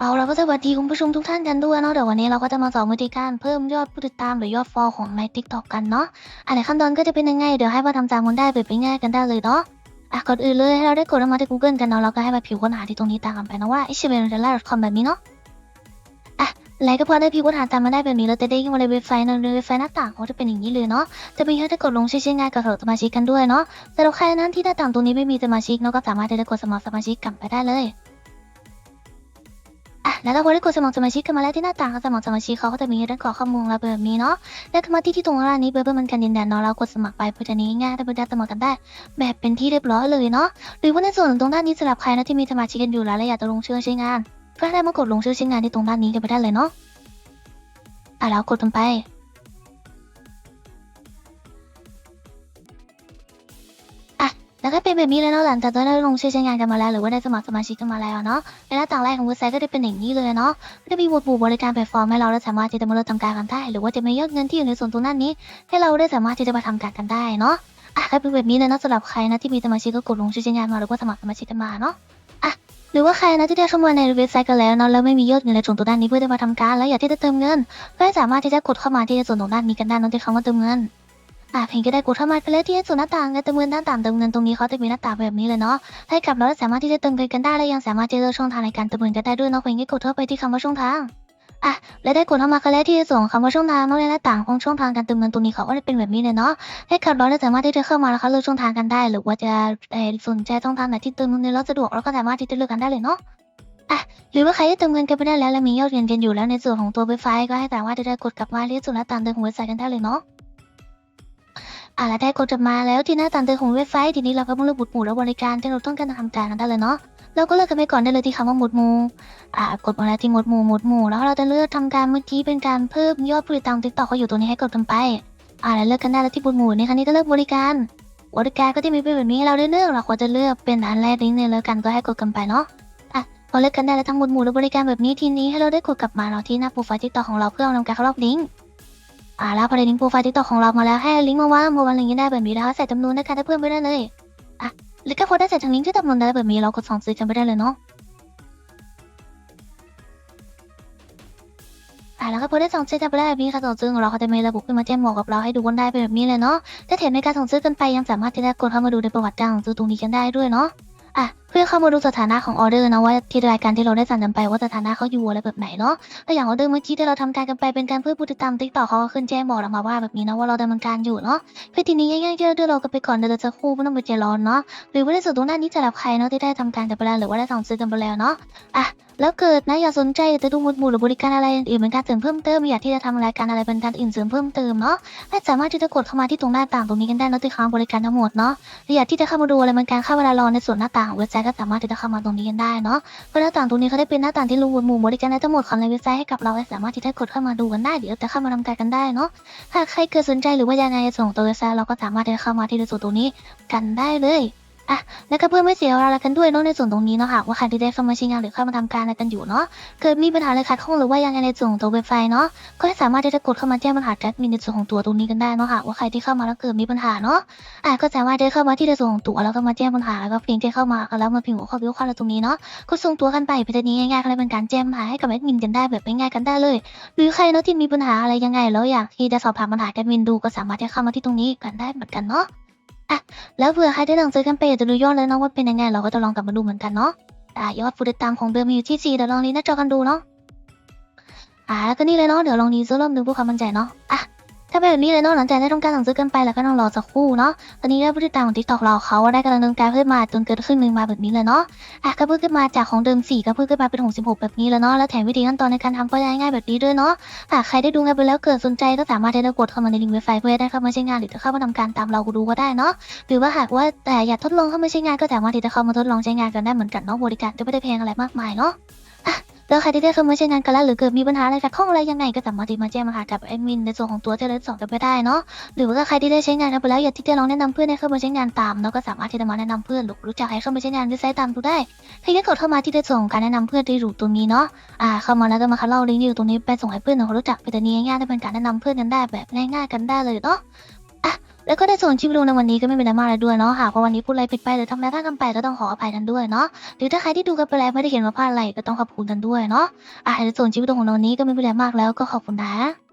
เอาเราก็สวัสดีคุณผู้ชมทุกท่านกันด้วยเนาะเดี๋ยววันนี้เราก็จะมาสอนวิธีการเพิ่มยอดผู้ติดตามหรือยอดฟอลของใน TikTok กันเนาะอันไหนขั้นตอนก็จะเป็นยังไงเดี๋ยวให้มาทำตามกันได้ไปไปง่ายกันได้เลยเนาะอะก่อนอื่นเลยให้เราได้กดเข้ามาที่ Google กันเนาะแล้วก็ให้มาพิมพ์ค้นหาที่ตรงนี้ตามกันไปนะว่า h b n d e l a c o m แบบนี้เนาะอะแล้วก็พอได้พิมพ์ค้นหาตามมาได้แบบนี้เราจะได้ยินมาในเว็บไซต์เนอะในเว็บไซต์หน้าต่างเขาจะเป็นอย่างนี้เลยเนาะจะมีให้ได้กดลงชื่อใช้งานกับสมาชิกกันด้วยเนาะแต่เราใครนั้นที่หน้าต่างตรงนี้ไม่มีสมาชิกเนาะก็สามารถได้กดสมัครสมาชิกกลับไปได้เลยอะ แล้วถ้าพอได้กดสมัครสมาชิกกันมาแล้วที่หน้าต่างของสมัครสมาชิกเขาก็จะมีเรื่องขอข้อมูลเราแบบนี้เนาะแล้วก็มาที่ที่ตรงร้านนี้เบอร์เบอร์มันกันดินแดนเนาะเรากดสมัครไปเพื่อจะนี้ง่ายๆได้เพื่อได้สมัครกันได้ แบบเป็นที่เรียบร้อยเลยเนาะหรือว่าในส่วนของตรงด้านนี้สำหรับใครนะที่มีสมาชิกกันอยู่แล้วและอยากจะลงชื่อใช้งานก็ได้มากดลงชื่อใช้งานที่ตรงด้านนี้กันไปได้เลยเนาะอะแล้วกดลงไป แล้วก็เป็นแบบนี้เลยเนาะหลังจากที่ได้ลงชื่อใช้งานกันมาแล้วหรือว่าได้สมัครสมาชิกกันมาแล้วเนาะในหน้าต่างแรกของเว็บไซต์ก็จะเป็นอย่างนี้เลยเนาะจะมีหมวดหมู่บริการแพลตฟอร์มให้เราและสามารถที่จะมาเริ่มทำการกันได้ หรือว่าจะมียอดเงินที่อยู่ในส่วนตรงนั้นนี้ ให้เราได้สามารถที่จะมาทำการกันได้เนาะอะก็เป็นแบบนี้เลยนาะสำหรับใครนะที่มีสมาชิกก็กดลงชื่อใช้งานมาหรือว่าสมัครสมาชิกกันมาเนาะอะหรือว่าใครนะที่ได้เข้ามาในเว็บไซต์กันแล้วเนาะแล้วไม่มียอดเงินในส่วนตรงด้านนี้เพื่อจะมาทำการ แล้วอยากที่จะเติมเงินก็สามารถที่จะกดเข้ามาที่ในส่วนตรงด้านนี้กันได้นะที่คำว่าเติมเงิน อะเพียงก็ได้กดเข้ามาไปเลยที่ส่วนหน้าต่างการเติมเงินหน้าต่างเติมเงินตรงนี้เขาจะมีหน้าต่างแบบนี้เลยเนาะให้กับเราสามารถที่จะเติมเงินกันได้และยังสามารถที่จะเลือกช่องทางในการเติมเงินกันได้ด้วยเนาะเพียงแค่กดเข้าไปที่คำว่าช่องทางอะและได้กดเข้ามากันแล้วที่ส่งคำว่าช่องทางนาะในหน้าต่างของช่องทางการเติมเงินตรงนี้เขาก็จะเป็นแบบนี้เลยเนาะให้กับเราสามารถที่จะเข้ามาแล้วเขาเลือกช่องทางกันได้หรือว่าจะเอ่อสนใจช่องทางไหนที่เติมเงินแล้วสะดวกเราก็สามารถที่จะเลือกกันได้เลยเนาะอะหรือว่าใครที่เติมเงินกันไปได้แล้วและมียอดเงินกันอยู่แล้วในส่วนของตัวเว็บไซต์ก็ให้สามารถที่จะกดกลับมาที่ส่วนหน้าต่างเดิมของเว็บไซต์กันได้เลยเนาะ อะแล้วได้กดจดมาแล้วที่หน้าต่างเดิมของเว็บไซต์ทีนี้เราก็มาเลือกหมวดหมู่และบริการที่เราต้องการทำการกันได้เลยเนาะเราก็เลือกกันไปก่อนได้เลยที่คำว่าหมวดหมู่อะกดมาแล้วที่หมวดหมู่หมวดหมู่แล้วเราจะเลือกทำการเมื่อกี้เป็นการเพิ่มยอดผู้ติดตามติ๊กต็อกเขาอยู่ตรงนี้ให้กดกันไปอะแล้วเลือกกันได้แล้วที่หมวดหมู่ในครั้งนี้ก็เลือกบริการบริการก็จะมีเป็นแบบนี้เราได้เลือกเราควรจะเลือกเป็นอันแรกนี้เลยแล้วกันก็ให้กดกันไปเนาะอะพอเลือกกันได้แล้วทั้งหมวดหมู่และบริการแบบนี้ทีนี้ให้เราได้กดกลับมาเราที่หน้าโปรไฟล์ติ๊กต็อกของเราเพื่อทำการเข้ารอบลิงก์ อ่าแล้วพอได้ลิงก์โปรไฟล์ทิกตอกของเรามาแล้วให้ลิงก์มาว่ามาวางลิงก์ได้แบบนี้แล้วใส่จำนวนนการได้เพิ่มไปได้เลยอะหรือก็พอได้ใส่ทางลิงก์ที่จำนวนได้แบบนี้เรากดส่องซื้อกันไปได้เลยเนาะอ่าแล้วก็พอได้ส่องซื้อกันไปได้แบบนี้ค่ะส่งซื้อของเราเขาจะมีระบุขึ้นมาแจ้งบอกกับเราให้ดูกันได้เป็นแบบนี้เลยเนาะถ้าแถมในการส่งซื้อกันไปยังสามารถที่จะกดเข้ามาดูในประวัติการของซื้อตรงนี้กันได้ด้วยเนาะอะ พื่อเข้ามาดูสถานะของออเดอร์นะว่าที่รายการที่เราได้สั่งกันไปว่าสถานะเขาอยู่อะไรแบบไหนเนาะก็อย่างออเดอร์เมื่อกี้ที่เราทำการกันไปเป็นการเพื่อผู้ติดตามติ๊กต่อเขาก็ขึ้นแจ้งบอกเรามาว่าแบบนี้นะว่าเราดำเนินการอยู่เนาะเพื่อทีนี้ง่ายๆที่เราเดือดรอกันไปก่อนเดี๋ยวเราจะคู่ไม่ต้องไปใจร้อนเนาะหรือว่าในส่วนตรงหน้านี้สำหรับใครเนาะที่ได้ทำการกันไปแล้วหรือว่าได้สั่งซื้อกันไปแล้วเนาะอะแล้วเกิดนะอยากสนใจจะดูหมวดหมู่หรือบริการอะไรอื่นเป็นการเสริมเพิ่มเติมอยากที่จะทำรายการอะไรเป็นการอื่นเสริมเพิ่มเติมเนาะให้สามารถที่จะกดเข้ามาที่ตรงหน้าต่างตรงนี้กันได้นะที่ค้างบริการทั้งหมดเนาะหรืออยากที่จะเข้ามาดูอะไรเป็นการเข้าเวลารอในส่วนหน้าต่างของเว็บไซต์ก็สามารถที่จะเข้ามาตรงนี้กันได้เนาะเพราะหน้าต่างตรงนี้เขาได้เป็นหน้าต่างที่รวมหมู่บริการในทั้งหมดของในเว็บไซต์ให้กับเราและสามารถที่จะกดเข้ามาดูกันได้เดี๋ยวจะเข้ามาทำการกันได้เนาะหากใครเกิดสนใจหรือว่ายังไงจะส่งตัวเว็บไซต์เราก็สามารถที่จะเข้ามาที่ในส่วนตรงนี้กันได้เลย อะแล้วก็เพื่อไม่เสียเวลากันด้วยเนาะในส่วนตรงนี้เนาะหากว่าใครที่ได้เข้ามาใช้งานหรือเข้ามาทำการอะไรกันอยู่เนาะเกิดมีปัญหาอะไรขัดข้องหรือว่ายังไงในส่วนของตัวเว็บไซต์เนาะก็สามารถที่จะกดเข้ามาแจ้งปัญหาแอดมินในส่วนของตัวตรงนี้กันได้เนาะหากว่าใครที่เข้ามาแล้วเกิดมีปัญหาเนาะอะก็สามารถที่จะเข้ามาที่ในส่วนของตัวแล้วก็มาแจ้งปัญหาแล้วก็เพียงแค่เข้ามาแล้วมาพิมพ์หัวข้อวิวข้ออะไรตรงนี้เนาะก็ส่งตัวกันไปเพื่อนี้ง่ายๆก็เลยเป็นการแจ้งปัญหาให้กับแอดมินกันได้แบบง่ายๆกันได้เลย หรือใครเนาะที่มีปัญหาอะไรยังไงแล้วอยากที่จะสอบถามปัญหาแอดมินดูก็สามารถที่เข้ามาที่ตรงนี้กันได้เหมือนกันเนาะ อะแล้วเผื่อใครได้ลองซื้อกันไปอยากจะดูยอดแล้วเนาะว่าเป็นยังไงเราก็จะลองกลับมาดูเหมือนกันเนาะอะยอดผู้ติดตามของเดิมมีอยู่ที่สี่เดี๋ยวลองนี้หน้าจอกันดูเนาะอะก็นี่เลยเนาะเดี๋ยวลองนี้จะเริ่มดูเพื่อความมั่นใจเนาะอะ ถ้าเป็นแบบนี้เลยเนาะหลังจากได้ทำการสั่งซื้อกันไปแล้วก็ต้องรอสักครู่เนาะ ตอนนี้ยอดผู้ติดตามของทิกตอกเราเขาได้กำลังดำเนินการเพิ่มมาจนเกินครึ่งหนึ่งมาแบบนี้เลยเนาะ อะก็เพิ่มขึ้นมาจากของเดิม4ก็เพิ่มขึ้นมาเป็น66แบบนี้แล้วเนาะ แล้วแถมวิธีขั้นตอนในการทำก็ง่ายๆแบบนี้ด้วยเนาะ หากใครได้ดูงานไปแล้วเกิดสนใจก็สามารถที่จะกดเข้ามาในลิงก์เว็บไซต์เพื่อได้เข้ามาใช้งานหรือจะเข้ามาทำการตามเราดูก็ได้เนาะ หรือว่าหากว่าแต่อยากทดลองเข้ามาใช้งานก็สามารถที่จะเข้ามาทดลองใช้งานกันได้เหมือนกันเนาะบริการจะไม่ได้แพงอะไรมากมายเนาะอะ แล้วใครที่ได้เข้ามาใช้งานกันแล้วหรือเกิดมีปัญหาอะไรขัดข้องอะไรยังไงก็สามารถที่มาแจ้งมาหากับแอดมินในส่วนของตัวที่เราสอนกันไปได้เนาะหรือว่าใครที่ได้ใช้งานกันไปแล้วอยากที่จะลองแนะนำเพื่อนให้เข้ามาใช้งานตามเนาะก็สามารถที่จะมาแนะนำเพื่อนหรือรู้จักให้เข้ามาใช้งานเว็บไซต์ตามดูได้เพียงแค่กดเข้ามาที่ในส่วนของการแนะนำเพื่อนที่อยู่ตรงนี้เนาะอ่าเข้ามาแล้วก็มาคัดเล่าลิงก์อยู่ตรงนี้ไปส่งให้เพื่อนของรู้จักไปแต่นี้ง่ายๆได้เป็นการแนะนำเพื่อนกันได้แบบง่ายๆกันได้เลยเนาะ แล้วก็ในส่วนคลิปวิดีโอในวันนี้ก็ไม่มีอะไรมากเลยด้วยเนาะหากว่าวันนี้พูดอะไรผิดไปหรือทำอะไรพลาดกันไปก็ต้องขออภัยกันด้วยเนาะหรือถ้าใครที่ดูกันไปแล้วไม่ได้เห็นว่าพลาดอะไรก็ต้องขอบคุณกันด้วยเนาะอะในส่วนคลิปวิดีโอของเราวันนี้ก็ไม่มีอะไรมากแล้วก็ขอบคุณนะ